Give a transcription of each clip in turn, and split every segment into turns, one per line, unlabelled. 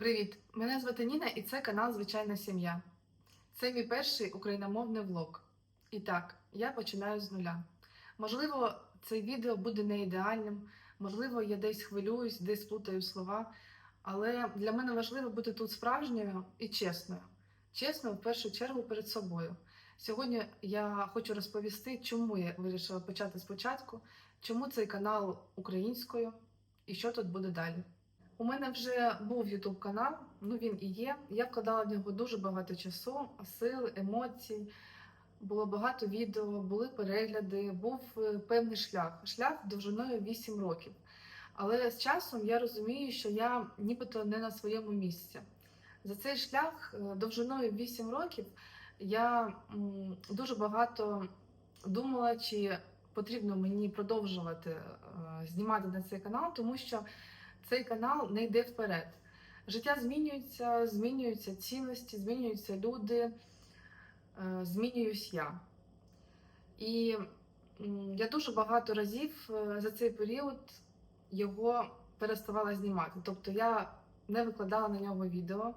Привіт! Мене звати Ніна і це канал Звичайна сім'я. Це мій перший україномовний влог. І так, я починаю з нуля. Можливо, це відео буде не ідеальним, можливо, я десь хвилююсь, десь плутаю слова, але для мене важливо бути тут справжньою і чесною. Чесною в першу чергу перед собою. Сьогодні я хочу розповісти, чому я вирішила почати спочатку, чому цей канал українською і що тут буде далі. У мене вже був YouTube канал, ну він і є. Я вкладала в нього дуже багато часу, сил, емоцій. Було багато відео, були перегляди, був е, певний шлях. Шлях довжиною 8 років. Але з часом я розумію, що я нібито не на своєму місці. За цей шлях е, довжиною 8 років я дуже багато думала, чи потрібно мені продовжувати е, знімати на цей канал, тому що цей канал не йде вперед. Життя змінюється, змінюються цінності, змінюються люди, е, змінююсь я. І я дуже багато разів е, за цей період його переставала знімати. Тобто я не викладала на нього відео,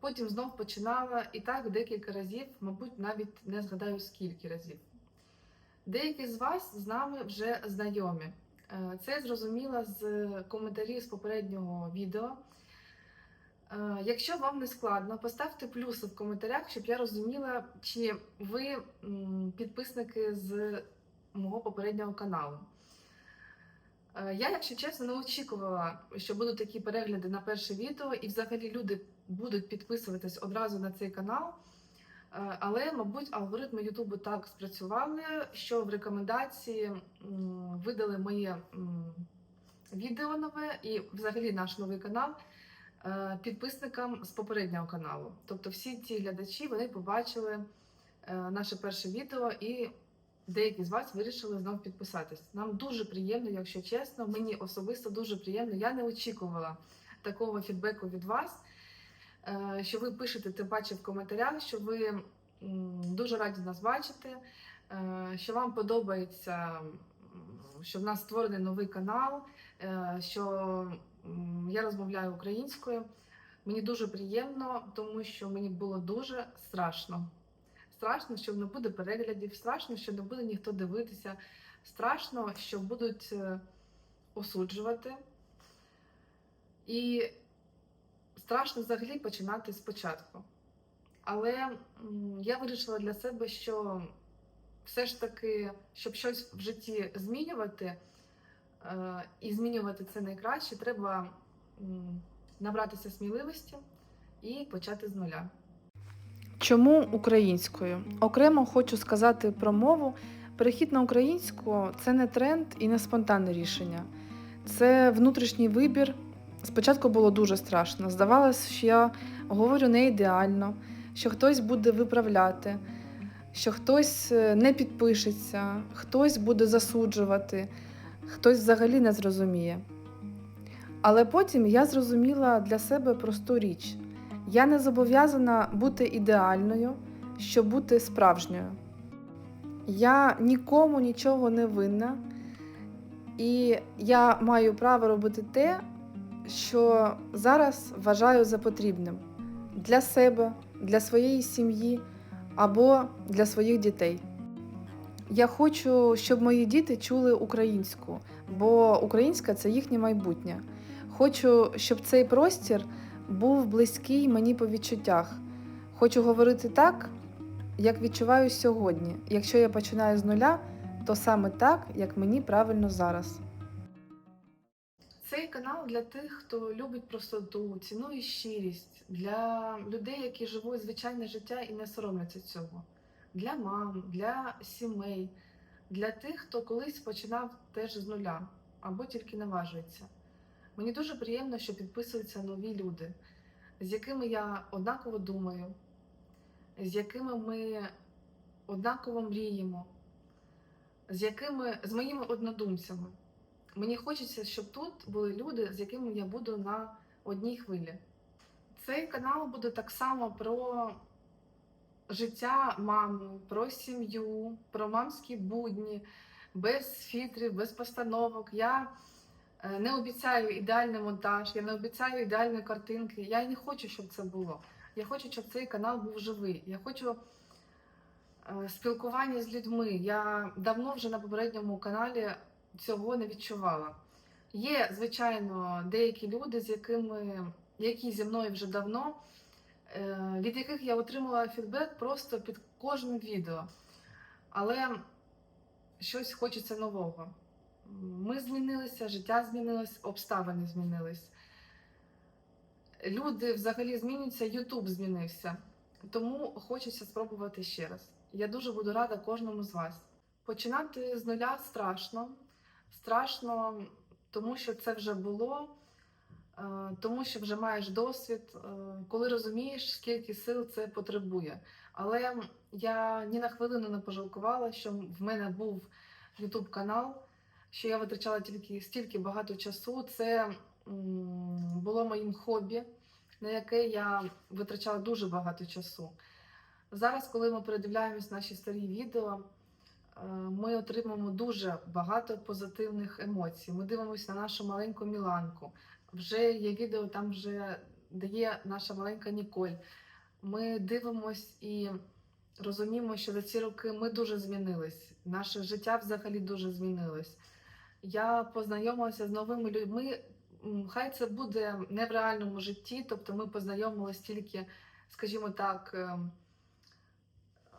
потім знов починала і так декілька разів, мабуть, навіть не згадаю скільки разів. Деякі з вас з нами вже знайомі. Е, Це зрозуміла з коментарів з попереднього відео. Е, Якщо вам не складно, поставте плюси в коментарях, щоб я розуміла, чи ви підписники з мого попереднього каналу. Е, Я, якщо чесно, не очікувала, що будуть такі перегляди на перше відео, і взагалі люди будуть підписуватись одразу на цей канал. Е, Але, мабуть, алгоритми Ютубу так спрацювали, що в рекомендації видали моє відео нове і взагалі наш новий канал е, підписникам з попереднього каналу. Тобто всі ці глядачі вони побачили е, наше перше відео і деякі з вас вирішили знов підписатись. Нам дуже приємно, якщо чесно, мені особисто дуже приємно. Я не очікувала такого фідбеку від вас. Е, Що ви пишете, тим паче в коментарях, що ви дуже раді нас бачити, е, що вам подобається, що в нас створений новий канал, е, що я розмовляю українською. Мені дуже приємно, тому що мені було дуже страшно. Страшно, що не буде переглядів, страшно, що не буде ніхто дивитися, страшно, що будуть осуджувати. І страшно взагалі починати спочатку. Але я вирішила для себе, що все ж таки, щоб щось в житті змінювати е, і змінювати це найкраще, треба набратися сміливості і почати з нуля. Чому українською? Окремо хочу сказати про мову. Перехід на українську це не тренд і не спонтанне рішення. Це внутрішній вибір. Спочатку було дуже страшно. Здавалось, що я говорю не ідеально, що хтось буде виправляти, що хтось е, не підпишеться, хтось буде засуджувати, хтось взагалі не зрозуміє. Але потім я зрозуміла для себе просту річ: я не зобов'язана бути ідеальною, щоб бути справжньою. Я нікому нічого не винна, і я маю право робити те, що зараз вважаю за потрібним для себе, для своєї сім'ї або для своїх дітей. Я хочу, щоб мої діти чули українську, бо українська це їхнє майбутнє. Хочу, щоб цей простір був близький мені по відчуттях. Хочу говорити так, як відчуваю сьогодні. Якщо я починаю з нуля, то саме так, як мені правильно зараз. Цей канал для тих, хто любить простоту, цінує щирість, для людей, які живуть звичайне життя і не соромляться цього, для мам, для сімей, для тих, хто колись починав теж з нуля або тільки наважується. Мені дуже приємно, що підписуються нові люди, з якими я однаково думаю, з якими ми однаково мріємо, з якими з моїми однодумцями. Мені хочеться, щоб тут були люди, з якими я буду на одній хвилі. Цей канал буде так само про життя мами, про сім'ю, про мамські будні, без фільтрів, без постановок. Я Е, Не обіцяю ідеальний монтаж, я не обіцяю ідеальної картинки. Я не хочу, щоб це було. Я хочу, щоб цей канал був живий. Я хочу е, спілкування з людьми. Я давно вже на попередньому каналі цього не відчувала. Є, звичайно, деякі люди, з якими, які зі мною вже давно, е, від яких я отримала фідбек просто під кожним відео. Але щось хочеться нового. Ми змінилися, життя змінилось, обставини змінились. Люди взагалі змінюються, Ютуб змінився. Тому хочеться спробувати ще раз. Я дуже буду рада кожному з вас. Починати з нуля страшно. Страшно, тому що це вже було, е, тому що вже маєш досвід, е, коли розумієш, скільки сил це потребує. Але я ні на хвилину не пожалкувала, що в мене був YouTube канал, що я витрачала тільки стільки багато часу. Це було моїм хобі, на яке я витрачала дуже багато часу. Зараз, коли ми передивляємось наші старі відео, ми отримуємо дуже багато позитивних емоцій. Ми дивимося на нашу маленьку Міланку. Вже є відео там, вже де є наша маленька Ніколь. Ми дивимось і розуміємо, що за ці роки ми дуже змінились. Наше життя взагалі дуже змінилось. Я познайомилася з новими людьми. Хай це буде не в реальному житті, тобто ми познайомилися тільки, скажімо так, ем,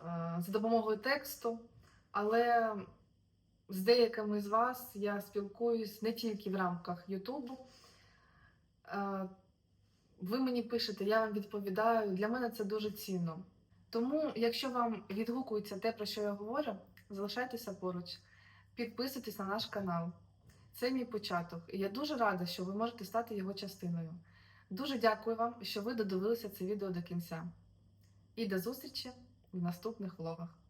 е, за допомогою тексту, але з деякими з вас я спілкуюсь не тільки в рамках Ютубу. Е, Ви мені пишете, я вам відповідаю. Для мене це дуже цінно. Тому, якщо вам відгукується те, про що я говорю, залишайтеся поруч, підписуйтесь на наш канал. Це мій початок, і я дуже рада, що ви можете стати його частиною. Дуже дякую вам, що ви додивилися це відео до кінця. І до зустрічі в наступних влогах.